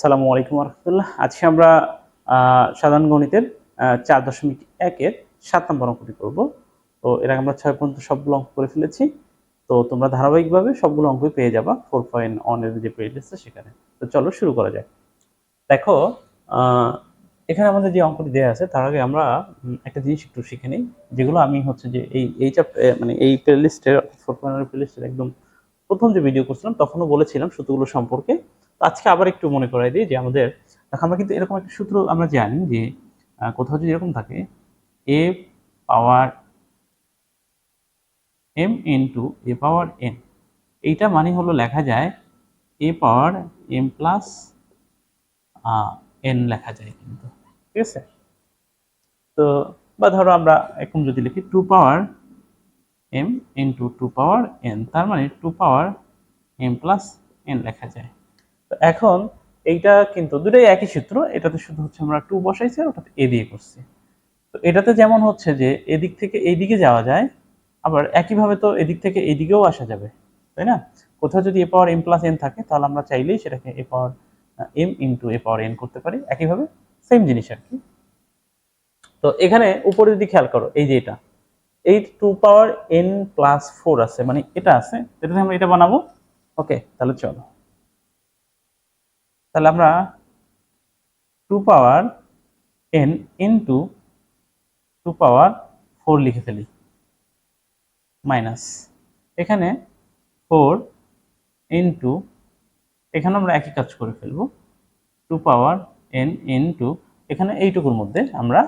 সালামু আলাইকুম রহমতুল্লাহ আজকে আমরা সাধারণ গণিতের চার দশমিক একের সাত নম্বর অঙ্কটি করব। তো এর আগে আমরা ছয় পর্যন্ত সবগুলো অঙ্ক করে ফেলেছি। তো তোমরা ধারাবাহিকভাবে সবগুলো অঙ্কই পেয়ে যাবা ফোর পয়েন্ট অনের যে আছে সেখানে। তো চলো শুরু করা যাক। দেখো এখানে আমাদের যে অঙ্কটি দেওয়া আছে, তার আগে আমরা একটা জিনিস একটু শিখে নিই, যেগুলো আমি হচ্ছে যে এই এই মানে এই প্লে লিস্টের ফোর পয়েন্টের প্লে লিস্টের একদম প্রথম যে ভিডিও করছিলাম, তখনও বলেছিলাম সূত্রগুলো সম্পর্কে। আজকে আবার একটু মনে করাই দিই যে আমাদের, দেখো আমরা কিন্তু এরকম একটা সূত্র আমরা জানি যে কোথাও যদি এরকম থাকে a power m n to a power n এইটা মানে হলো লেখা যায় a power m plus n লেখা যায় কিন্তু, ঠিক আছে? তো, বা ধরো আমরা এরকম যদি লিখি two power m into two power n তার মানে two power m plus n লেখা যায়। এখন এইটা কিন্তু দুটোই একই সূত্র। এটাতে শুধু হচ্ছে আমরা টু বসাইছি আর ওটাতে এ দিয়ে করছি। তো এটাতে যেমন হচ্ছে যে এদিক থেকে এই দিকে যাওয়া যায়, আবার একইভাবে তো এদিক থেকে এইদিকেও আসা যাবে, তাই না? কোথাও যদি a power m plus n থাকে, তাহলে আমরা চাইলেই সেটাকে a power m into a power n করতে পারি। একইভাবে সেম জিনিস আর কি। তো এখানে উপরে যদি খেয়াল করো, এই যে এটা, এই two power n plus four আছে মানে এটা আছে, এটাতে আমরা এটা বানাবো। ওকে তাহলে চলো। তাহলে আমরা two power n into two power four লিখে ফেলি। মাইনাস এখানে ফোর ইন্টু এখানে আমরা একই কাজ করে ফেলব। টু পাওয়ার এন ইন্টু এখানে এইটুকুর মধ্যে আমরা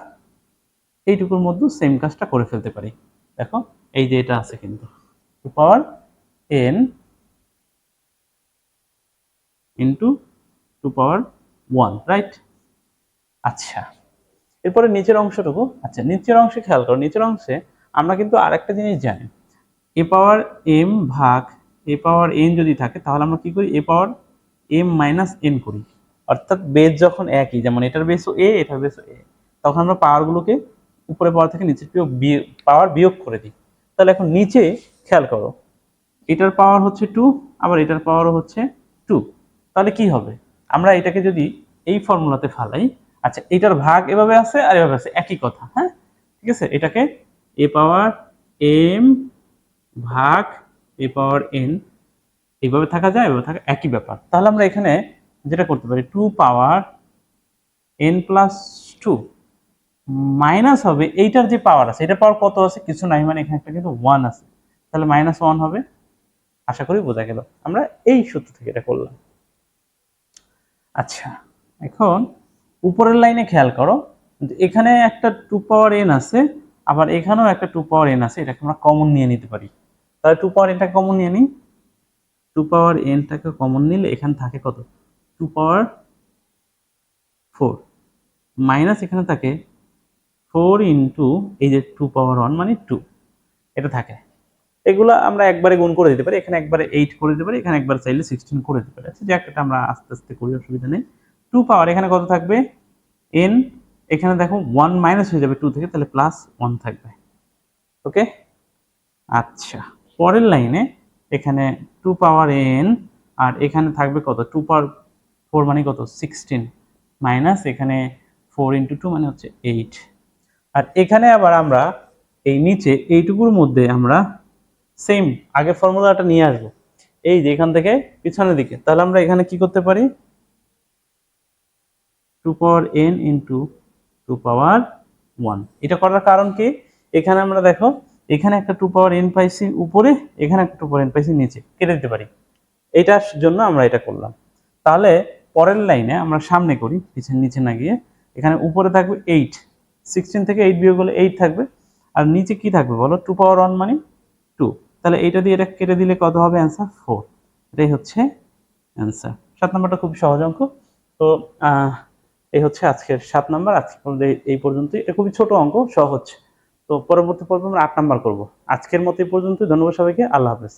এইটুকুর মধ্যে সেম কাজটা করে ফেলতে পারি। দেখো, এই যে এটা আছে কিন্তু। Two power n into two power one, right? আচ্ছা এরপরে নিচের অংশটুকু। আচ্ছা নিচের অংশে খেয়াল করো, নিচের অংশে আমরা কিন্তু আরেকটা জিনিস জানি। এ পাওয়ার এম ভাগ, এ পাওয়ার এন যদি থাকে, তাহলে আমরা কি করি? A power m minus n করি। অর্থাৎ বেস যখন একই, যেমন এটার বেসও এ, এটার বেসও এ, তখন আমরা পাওয়ারগুলোকে উপরে পাওয়ার থেকে নিচের পাওয়ার বিয়োগ করে দিই। তাহলে এখন নিচে খেয়াল করো, এটার পাওয়ার হচ্ছে টু, আবার এটার পাওয়ারও হচ্ছে টু। তাহলে কি হবে? আমরা এটাকে যদি এই ফর্মুলাতে ফালাই আচ্ছা এটার ভাগ এভাবে আছে আর এভাবে আছে, একই কথা হ্যাঁ? ঠিক আছে? এটাকে এ পাওয়ার এম ভাগ এ পাওয়ার এন এইভাবে থাকা যায়, এভাবে থাকা, একই ব্যাপার। তাহলে আমরা এখানে যেটা করতে পারি two power n plus two minus হবে, এইটার যে পাওয়ার আছে, এটা পাওয়ার কত আছে? কিছু নাই মানে এখানে একটা কিন্তু ওয়ান আছে। তাহলে মাইনাস ওয়ান হবে, আশা করি বোঝা গেল। আমরা এই সূত্র থেকে এটা করলাম। আচ্ছা এখন উপরের লাইনে খেয়াল করো এখানে একটা টু পাওয়ার এন আছে, আবার এখানেও একটা টু পাওয়ার এন আছে, এটাকে আমরা কমন নিয়ে নিতে পারি। তাহলে টু পাওয়ার এনটা কমন নিয়ে নিই। টু পাওয়ার এনটাকে কমন নিলে এখানে থাকে কত? টু পাওয়ার ফোর মাইনাস এখানে থাকে ফোর ইন্টু এই যে টু পাওয়ার ওয়ান মানে টু এটা থাকে। এগুলো আমরা একবারে গুণ করে দিতে পারি, এখানে একবারে এইট করে দিতে পারি, এখানে একবার চাইলে সিক্সটিন করে দিতে পারি। আচ্ছা যাক, এটা আমরা আস্তে আস্তে করি, অসুবিধা নেই। টু পাওয়ার এখানে কত থাকবে? এন এখানে দেখো ওয়ান মাইনাস হয়ে যাবে টু থেকে, তাহলে প্লাস ওয়ান থাকবে। ওকে আচ্ছা পরের লাইনে এখানে টু পাওয়ার এন আর এখানে থাকবে কত? টু পাওয়ার ফোর মানে কত? সিক্সটিন মাইনাস এখানে ফোর ইন্টু টু মানে হচ্ছে এইট আর এখানে আবার আমরা এই নিচে এইটুকুর মধ্যে আমরা সেম আগের ফর্মুলাটা নিয়ে আসব। এই যে এখান থেকে পিছনের দিকে, তাহলে আমরা এখানে কি করতে পারি? Two power n into two power one এটা করার কারণ কি? এখানে আমরা দেখো, এখানে একটা টু পাওয়ার এন পাইছি উপরে, এখানে একটা টু পাওয়ার এন পাইছি নিচে, কেটে দিতে পারি। এটার জন্য আমরা এটা করলাম। তাহলে পরের লাইনে আমরা সামনে করি পিছনে নিচে না গিয়ে। এখানে উপরে থাকবে এইট সিক্সটিন থেকে এইট বিয়োগ হলে এইট থাকবে। আর নিচে কি থাকবে বলো? টু পাওয়ার ওয়ান মানে টু তাহলে এইটা দিয়ে এটা কেটে দিলে কত হবে অ্যান্সার ফোর এটাই হচ্ছে অ্যান্সার সাত নম্বরটা খুব সহজ অঙ্ক। তো এই হচ্ছে আজকের সাত নম্বর। আজকে এই- পর্যন্ত এটা খুবই ছোট অঙ্ক, সহজ। তো পরবর্তী পর্ব আমরা আট নম্বর করব। আজকের মতো এই পর্যন্তই। ধন্যবাদ সবাইকে। আল্লাহ হাফেজ।